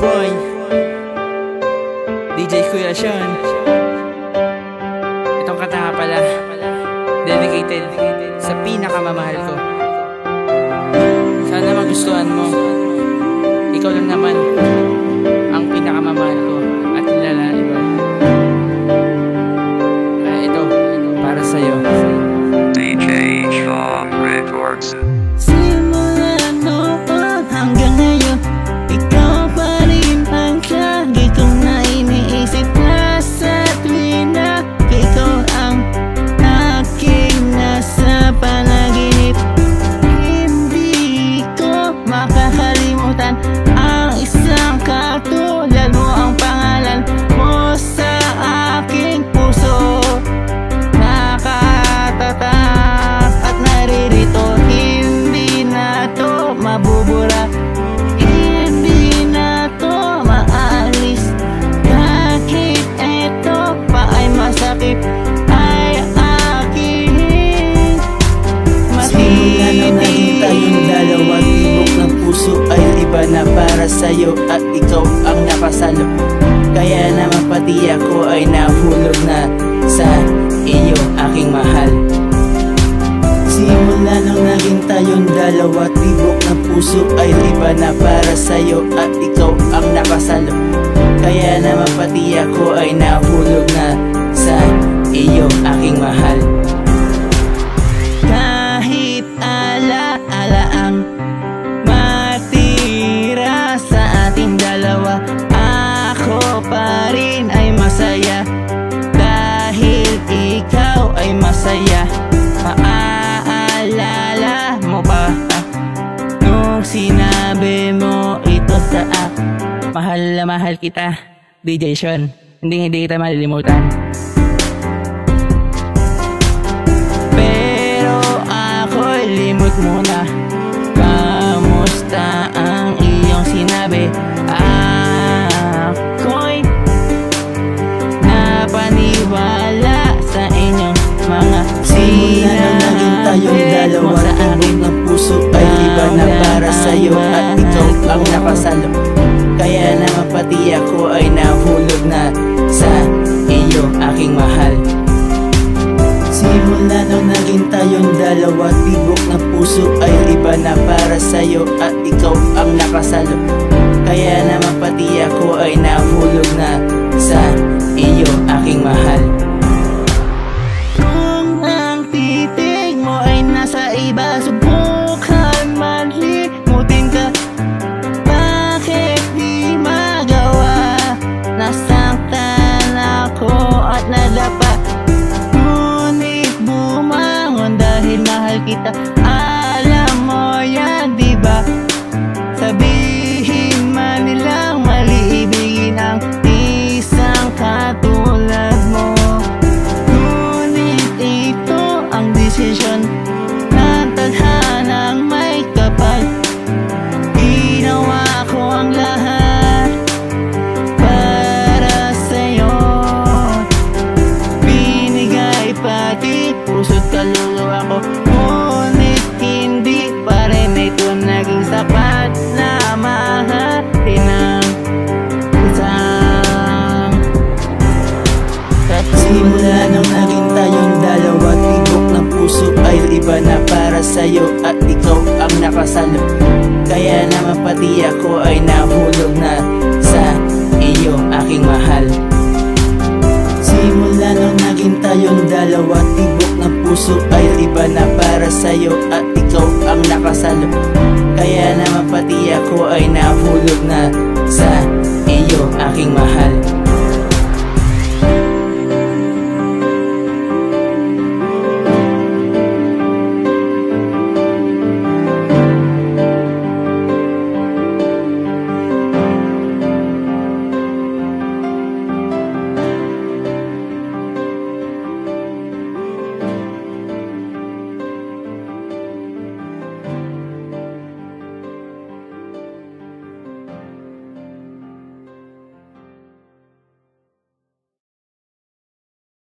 boy DJ Kuya Sean. Itong kata nga pala Dedicated sa pinakamamahal ko. Sana magustuhan mo. Ikaw lang naman Ang pinakamamahal ko At nilala iba Kaya ito Para sa'yo. DJ Shaw Records. Na para sa'yo At ikaw ang nakasalo Kaya naman pati ako ay nahulog na Sa iyo aking mahal. Simula nang naging tayong dalawa Tibok ng puso ay iba na para sa'yo At ikaw ang nakasalo Kaya naman pati ako ay nahulog na Sa iyo aking mahal ay masaya. Maaalala mo ba Nung sinabi mo ito sa akin Mahal na mahal kita DJ Sean. Hindi hindi kita malilimutan. Pero ako'y limot muna Kamusta Simula nang naging tayong dalawa sa akin ng puso ay iba na para sa'yo At ikaw ang nakasalo Kaya naman pati ako ay nahulog na Sa iyo aking mahal. Simula nang naging tayong dalawa Tibok ng puso ay iba na para sa'yo At ikaw ang nakasalo Kaya naman pati ako ay nahulog na Sa iyo aking mahal mahal kita. Alam mo yan di ba? Sabihin man nilang mali ibigin ang isang katulad mo. Ngunit ito ang desisyon. Ng tadhanang may kapal. Ginawa ko ang lahat pati puso't kaluluwa ko iba na para sa'yo At ikaw ang nakasalo Kaya naman pati ako ay nahulog na Sa iyo aking mahal. Simula nung naging tayong dalawa Tibok ng puso ay iba na para sa'yo At ikaw ang nakasalo Kaya naman pati ako ay nahulog na Sa iyo aking mahal